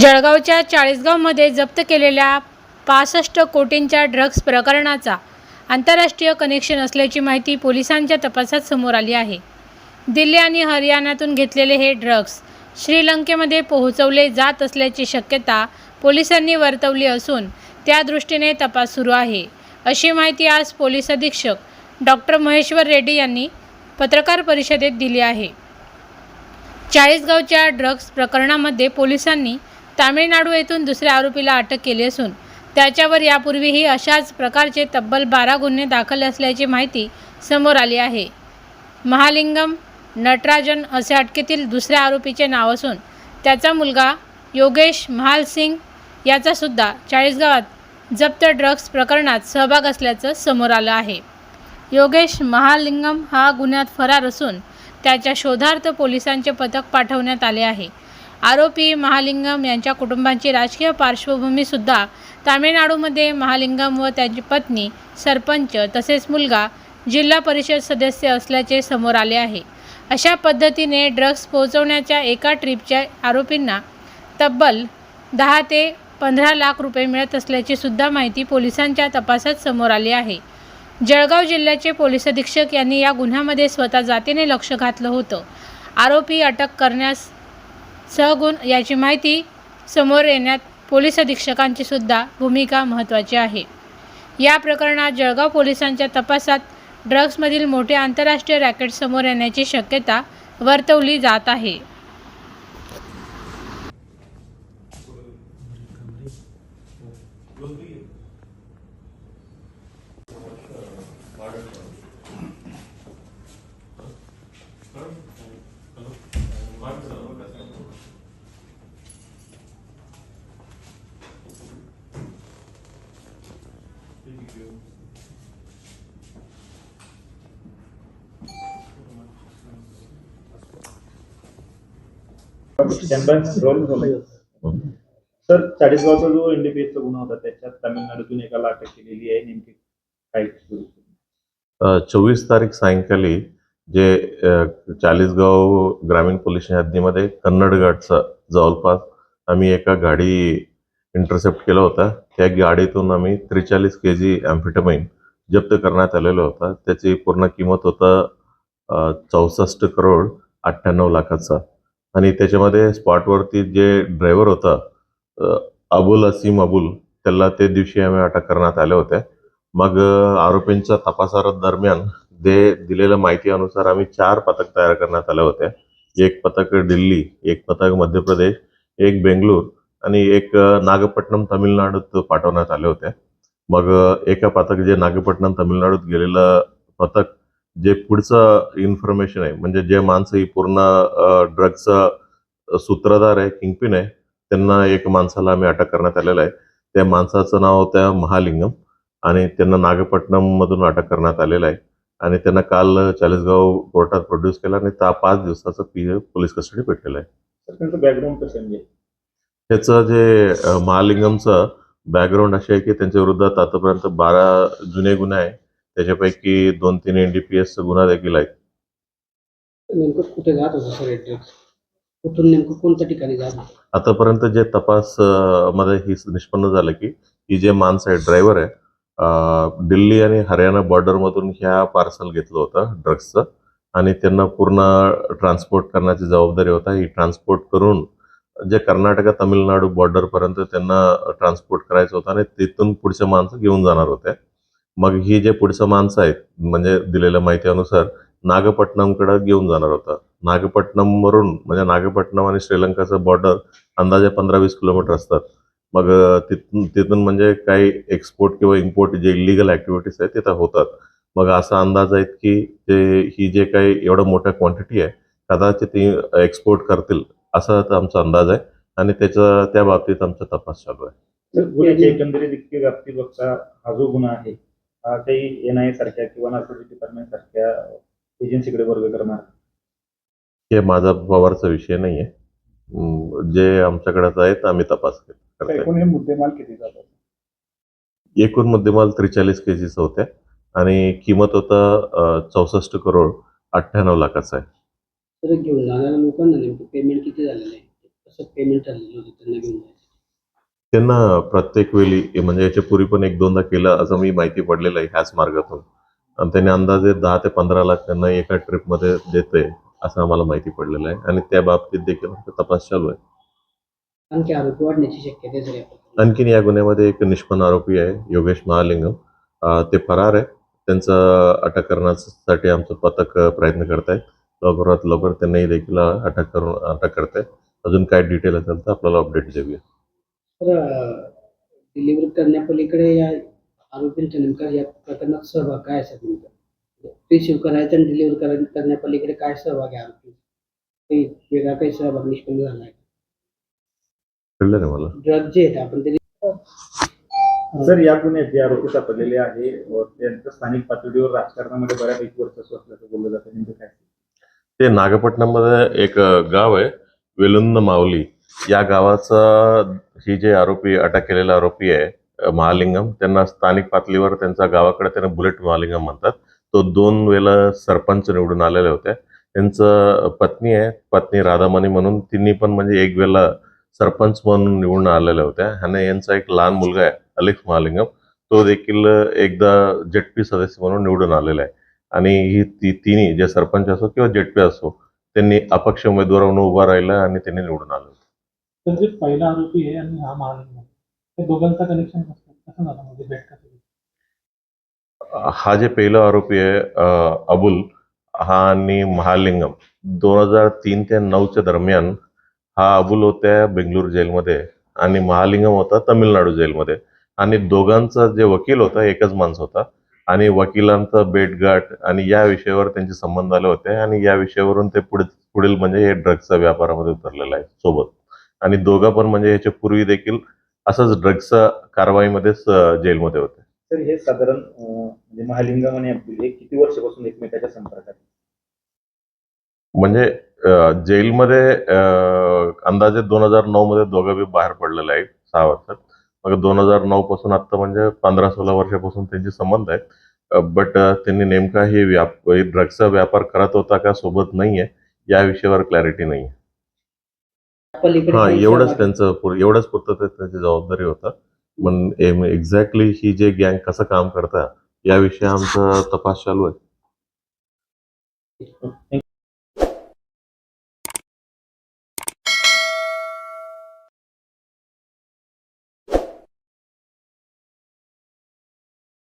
जळगावच्या चाळीसगावमध्ये जप्त केलेल्या पासष्ट कोटींच्या ड्रग्ज प्रकरणाचा आंतरराष्ट्रीय कनेक्शन असल्याची माहिती पोलिसांच्या तपासात समोर आली आहे. दिल्ली आणि हरियाणातून घेतलेले हे ड्रग्ज श्रीलंकेमध्ये पोहोचवले जात असल्याची शक्यता पोलिसांनी वर्तवली असून त्या दृष्टीने तपास सुरू आहे. अशी माहिती आज पोलीस अधीक्षक डॉक्टर महेश्वर रेड्डी यांनी पत्रकार परिषदेत दिली आहे. चाळीसगावच्या ड्रग्ज प्रकरणामध्ये पोलिसांनी तामिळनाडू येथून दुसऱ्या आरोपीला अटक केली असून त्याच्यावर यापूर्वीही अशाच प्रकारचे तब्बल बारा गुन्हे दाखल असल्याची माहिती समोर आली आहे. महालिंगम नटराजन असे अटकेतील दुसऱ्या आरोपीचे नाव असून त्याचा मुलगा योगेश महालसिंग याचासुद्धा चाळीसगावात जप्त ड्रग्ज प्रकरणात सहभाग असल्याचं समोर आलं आहे. योगेश महालिंगम हा गुन्ह्यात फरार असून त्याच्या शोधार्थ पोलिसांचे पथक पाठवण्यात आले आहे. आरोपी महालिंगम यांच्या कुटुंबाची राजकीय पार्श्वभूमीसुद्धा तामिळनाडूमध्ये महालिंगम व त्यांची पत्नी सरपंच तसेच मुलगा जिल्हा परिषद सदस्य असल्याचे समोर आले आहे. अशा पद्धतीने ड्रग्ज पोहोचवण्याच्या एका ट्रिपच्या आरोपींना तब्बल दहा ते पंधरा लाख रुपये मिळत असल्याची सुद्धा माहिती पोलिसांच्या तपासात समोर आली आहे. जळगाव जिल्ह्याचे पोलीस अधीक्षक यांनी या गुन्ह्यामध्ये स्वतः जातीने लक्ष घातलं होतं. आरोपी अटक करण्यास सहगुण याची माहिती समोर येण्यात पोलीस अधीक्षकांची सुद्धा भूमिका महत्त्वाची आहे. या प्रकरणात जळगाव पोलिसांच्या तपासात ड्रग्समधील मोठे आंतरराष्ट्रीय रॅकेट समोर येण्याची शक्यता वर्तवली जात आहे. सर चाळीसगावचा जो एनडीपीएसचा गुन्हा होता त्याच्यात तामिळनाडूतून एकाला अटक केलेली आहे. नेमकी काय चोवीस तारीख सायंकाळी जे चाळीसगाव ग्रामीण पोलीस हद्दीमध्ये कन्नडगडचा जवळपास आम्ही एका गाडी इंटरसेप्ट केला होता. त्या गाडीतून आम्ही त्रेचाळीस के जी ॲम्फिटमाइन जप्त करण्यात आलेला होता. त्याची पूर्ण किंमत होता चौसष्ट करोड अठ्ठ्याण्णव लाखाचा. आणि त्याच्यामध्ये स्पॉटवरती जे ड्रायव्हर होता अबुल असीम अबुल त्याला ते दिवशी आम्ही अटक करण्यात आले होते मग आरोपींच्या तपासादरम्यान दे दिलेल्या माहिती अनुसार आम्ही चार पथक तयार करण्यात आले होते एक पथक दिल्ली एक पथक मध्य प्रदेश एक बेंगळूर आणि एक नागपट्टणम तामिळनाडूत पाठवण्यात आले होते मग एका पथक जे नागपट्टणम तामिळनाडूत गेलेलं पथक जे पुढचं इन्फॉर्मेशन आहे म्हणजे जे माणसं ही पूर्ण ड्रगचं सूत्रधार आहे किंगपिन आहे त्यांना एक माणसाला आम्ही अटक करण्यात आलेलं आहे. त्या माणसाचं नाव होतं महालिंगम आणि त्यांना नागपट्टणम मधून अटक करण्यात आलेलं आहे. आणि त्यांना काल चाळीसगाव कोर्टात प्रोड्यूस केला आणि त्या पाच दिवसाचं पी पोलीस कस्टडी भेटलेलं आहे. त्यांचं बॅकग्राऊंड कसं आहे म्हणजे? त्याचं जे महालिंगमचं बॅकग्राऊंड असे आहे की त्यांच्या विरुद्धात आतापर्यंत बारा जुने गुन्हे आहे. त्याच्यापैकी दोन तीन एन डी पी एस गुन्हा देखील आहेत. नेमकं कुठे जात होतं सर कुठून नेमकं कोणत्या ठिकाणी जात होतं? आतापर्यंत जे तपास अ, मध्ये ही निष्पन्न झालं की ही जे माणसं आहे ड्रायव्हर आहे अ, दिल्ली आणि हरियाणा बॉर्डरमधून ह्या पार्सल घेतलं होतं ड्रग्सचं आणि त्यांना पूर्ण ट्रान्सपोर्ट करण्याची जबाबदारी होता. ही ट्रान्सपोर्ट करून जे कर्नाटक तामिळनाडू बॉर्डरपर्यंत त्यांना ट्रान्सपोर्ट करायचं होतं आणि तिथून पुढच्या माणसं घेऊन जाणार होते मग ही जे पुढचं माणसं आहेत म्हणजे दिलेल्या माहितीनुसार नागपट्टणमकडे घेऊन जाणार होतं. नागपट्टणमवरून म्हणजे नागपट्टणम आणि श्रीलंकाचं बॉर्डर अंदाजे पंधरा वीस किलोमीटर असतात. मग तिथून तिथून म्हणजे काही एक्सपोर्ट किंवा इम्पोर्ट जे इलिगल ॲक्टिव्हिटीज आहेत तिथं होतात. मग असा अंदाज आहे की ते ही जे काही एवढं मोठ्या क्वांटिटी आहे कदाचित ती एक्सपोर्ट करतील असा आमचा अंदाज आहे. आणि त्याचा त्या बाबतीत आमचा तपास चालू आहे. एकंदरीत इतकी व्याप्ती बघता हा जो गुन्हा आहे काही एन आय सारख्या किंवा नार्कोटिक डिपार्टमेंट सारख्या एजन्सीकडे वर्ग करणार? हे माझा पवारचा विषय नाही आहे जे आमच्याकडेच आहेत आम्ही तपास करतोय. एकूण हे मुद्देमाल किती जातात एकूण मुद्देमाल त्रेचाळीस के जीचा होत्या आणि किंमत होता चौसष्ट करोड अठ्ठ्याण्णव लाखाचा आहे. तर घेऊन जाणाऱ्या लोकांना नेमकं पेमेंट किती झालेलं आहे? कसं पेमेंट ठरलेलं होतं त्यांना घेऊन जायचं? त्यांना प्रत्येक वेळी म्हणजे याच्या पूर्वी पण एक दोनदा केलं असं मी माहिती पडलेलं आहे ह्याच मार्गातून. आणि त्यांनी अंदाजे दहा ते पंधरा लाख त्यांना एका ट्रिपमध्ये देतोय असं आम्हाला माहिती पडलेलं आहे. आणि त्या बाबतीत देखील तपास चालू आहे. आणखी आरोपी वाढण्याची शक्यता. आणखीन या गुन्ह्यामध्ये एक निष्पन्न आरोपी आहे योगेश महालिंगम ते फरार आहे. त्यांचं अटक करण्यासाठी आमचं पथक प्रयत्न करत आहे लवकरात लवकर त्यांनाही देखील अटक करून अटक करत आहे अजून काय डिटेल असेल तर आपल्याला अपडेट देऊया. तर डिलिव्हरी करण्यापलीकडे या आरोपींचा नेमका या प्रकरणात सहभाग काय असेल नेमका रिसिव्ह करायचं आणि डिलिव्हरी करण्यापलीकडे काय सहभाग आहे आरोपी? काही वेगळा काही सहभाग निष्पन्न झाला आहे कळलं ना मला? ड्रग जे आहेत आपण ते सर या गुन्ह्यात जे आरोपी सापडलेले आहे व त्यांचं स्थानिक पातळीवर राजकारणामध्ये बऱ्यापैकी वर्चस्व असल्याचं बोललं जातं. नेमकं काय? ते नागपट्टणममध्ये एक गाव आहे वेलुंद माऊली. या गावाचा ही जे आरोपी अटक केलेला आरोपी आहे महालिंगम त्यांना स्थानिक पातळीवर त्यांचा गावाकडे त्यांना बुलेट महालिंगम म्हणतात. तो दोन वेळा सरपंच निवडून आलेले होते. त्यांचं पत्नी आहे पत्नी राधामणी म्हणून तिन्ही पण म्हणजे एक वेळेला सरपंच म्हणून निवडून आलेल्या होत्या. आणि यांचा एक लहान मुलगा आहे अलेक्स महालिंगम तो देखील एकदा जेटपी सदस्य म्हणून निवडून आलेला आहे. आणि ही ती तिन्ही जे सरपंच असो किंवा जेटपी असो त्यांनी अपक्ष उमेदवार म्हणून उभा राहिला आणि त्यांनी निवडून आलं तर जे पहिला आरोपी आहे आणि हा महालिंग त्या दोघांचा कनेक्शन कसं कसं झालं म्हणजे भेट कसं हा जे पहिला आरोपी आहे अबुल हा आणि महालिंगम दोन हजार तीन ते नऊच्या दरम्यान हा अबुल होत्या बेंगलुरू जेलमध्ये आणि महालिंगम होता तमिळनाडू जेलमध्ये. आणि दोघांचा जे वकील होता एकच माणूस होता आणि वकिलांचा बेटगाठ आणि या विषयावर त्यांचे संबंध आले होते आणि या विषयावरून ते पुढे पुढील म्हणजे हे ड्रग्सच्या व्यापारामध्ये उतरलेलं आहे सोबत. आणि दोघं पण म्हणजे याच्या पूर्वी देखील असंच ड्रग्सच्या कारवाईमध्येच जेलमध्ये होते. तर हे साधारण म्हणजे महालिंगम आणि अब्दुल हे किती वर्षापासून एकमेकाच्या संपर्कात? म्हणजे जेलमध्ये अंदाजे दोन हजार नऊ मध्ये दोघं बी बाहेर पडलेले आहेत सहा वर्षात. मग दोन हजार नऊ पासून आता म्हणजे पंधरा सोळा वर्षापासून त्यांचे संबंध आहेत. बट त्यांनी नेमका हे व्याप ड्रग्सचा व्यापार करत होता का सोबत नाहीये या विषयावर क्लॅरिटी नाही पलीकडे हा एवढंच त्यांचं पुर- एवढंच पुरतं ते त्यांची जबाबदारी होता. पण एक्झॅक्टली ही जे गँग कसं काम करता याविषयी आमचा तपास चालू आहे.